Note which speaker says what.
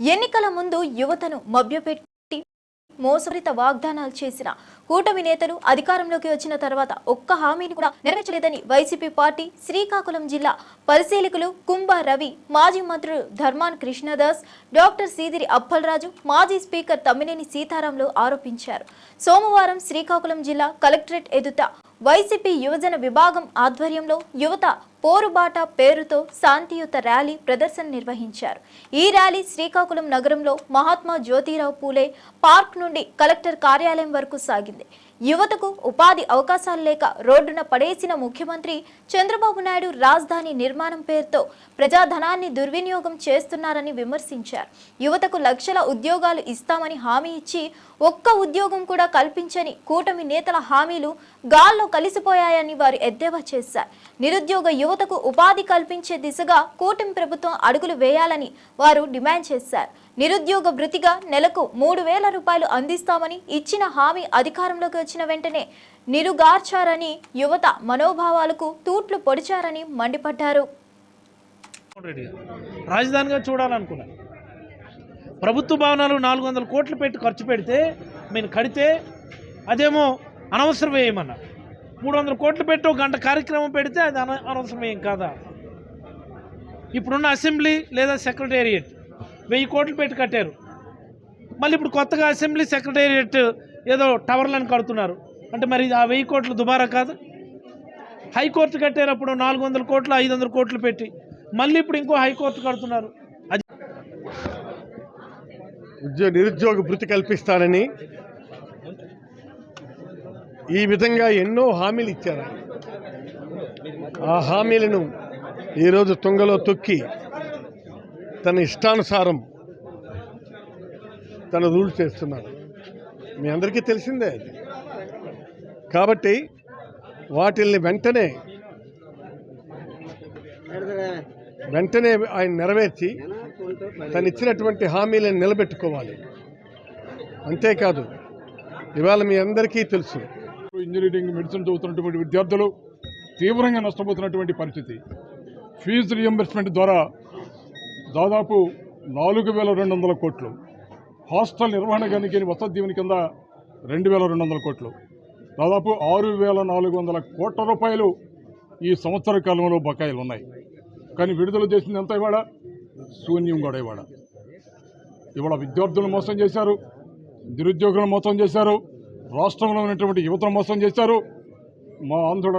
Speaker 1: ఎన్నికల ముందు యువతను మభ్యపెట్టి మోసరిత వాగ్దానాలు చేసిన కూటమి నేతలు అధికారంలోకి వచ్చిన తర్వాత ఒక్క హామీని కూడా నెరవేర్చలేదని వైసీపీ పార్టీ శ్రీకాకుళం జిల్లా పరిశీలకులు కుంభ రవి మాజీ మంత్రులు ధర్మాన్ కృష్ణదాస్ డాక్టర్ సీదిరి అప్పలరాజు మాజీ స్పీకర్ తమ్మినేని సీతారాంలు ఆరోపించారు. సోమవారం శ్రీకాకుళం జిల్లా కలెక్టరేట్ ఎదుట వైసీపీ యువజన విభాగం ఆధ్వర్యంలో యువత పోరుబాట పేరుతో శాంతియుత ర్యాలీ ప్రదర్శన నిర్వహించారు. ఈ ర్యాలీ శ్రీకాకుళం నగరంలో మహాత్మా జ్యోతిరావు పూలే పార్క్ నుండి కలెక్టర్ కార్యాలయం వరకు సాగింది. యువతకు ఉపాధి అవకాశాలు లేక రోడ్డున పడేసిన ముఖ్యమంత్రి చంద్రబాబు నాయుడు రాజధాని నిర్మాణం పేరుతో ప్రజాధనాన్ని దుర్వినియోగం చేస్తున్నారని విమర్శించారు. యువతకు లక్షల ఉద్యోగాలు ఇస్తామని హామీ ఇచ్చి ఒక్క ఉద్యోగం కూడా కల్పించని కూటమి నేతల హామీలు గాల్లో కలిసిపోయాయని వారు ఎద్దేవా చేశారు. నిరుద్యోగ యువతకు ఉపాధి కల్పించే దిశగా కూటమి ప్రభుత్వం అడుగులు వేయాలని వారు డిమాండ్ చేశారు. నిరుద్యోగ భృతిగా నెలకు మూడు వేల రూపాయలు అందిస్తామని ఇచ్చిన హామీ అధికారంలోకి వచ్చిన వెంటనే నిరుగార్చారని యువత మనోభావాలకు తూట్లు పొడిచారని మండిపడ్డారు.
Speaker 2: రాజధానిగా చూడాలనుకున్నాను ప్రభుత్వ భవనాలు నాలుగు వందల కోట్లు పెట్టి ఖర్చు పెడితే మేము కడితే అదేమో అనవసరం వేయమన్నా. మూడు వందల కోట్లు పెట్టి ఒక గంట కార్యక్రమం పెడితే అది అన అనవసరం ఏం కాదా? ఇప్పుడున్న అసెంబ్లీ లేదా సెక్రటేరియట్ వెయ్యి కోట్లు పెట్టి కట్టారు. మళ్ళీ ఇప్పుడు కొత్తగా అసెంబ్లీ సెక్రటేరియట్ ఏదో టవర్లను కడుతున్నారు. అంటే మరి ఆ వెయ్యి కోట్లు దుబారా కాదు? హైకోర్టు కట్టేటప్పుడు నాలుగు వందల కోట్లు ఐదు వందల కోట్లు పెట్టి మళ్ళీ ఇప్పుడు ఇంకో హైకోర్టు కడుతున్నారు. అది
Speaker 3: ఉద్యోగ నిరుద్యోగ భృతి కల్పిస్తానని ఈ విధంగా ఎన్నో హామీలు ఇచ్చారు. ఆ హామీలను ఈరోజు తుంగలో తొక్కి తన ఇష్టానుసారం తన రూల్ చేస్తున్నారు మీ అందరికీ తెలిసిందే అది. కాబట్టి వాటిల్ని వెంటనే వెంటనే ఆయన నెరవేర్చి తను ఇచ్చినటువంటి హామీలను నిలబెట్టుకోవాలి. అంతేకాదు ఇవాళ మీ అందరికీ తెలుసు.
Speaker 4: ఇంజనీరింగ్ మెడిసిన్ చదువుతున్నటువంటి విద్యార్థులు తీవ్రంగా నష్టపోతున్నటువంటి పరిస్థితి. ఫీజు రియంబర్స్మెంట్ ద్వారా దాదాపు నాలుగు వేల రెండు వందల కోట్లు. హాస్టల్ నిర్వహణ గనికి వసతి దీవెని కింద రెండు వేల రెండు వందల కోట్లు. దాదాపు ఆరు వేల నాలుగు వందల కోట్ల రూపాయలు ఈ సంవత్సర కాలంలో బకాయిలు ఉన్నాయి. కానీ విడుదల చేసింది ఎంత ఇవాడ శూన్యం కూడా ఇవాడ ఇవాళ విద్యార్థులను మోసం చేశారు నిరుద్యోగులను మోసం చేశారు రాష్ట్రంలో ఉన్నటువంటి యువతను మోసం చేశారు మా ఆంధ్ర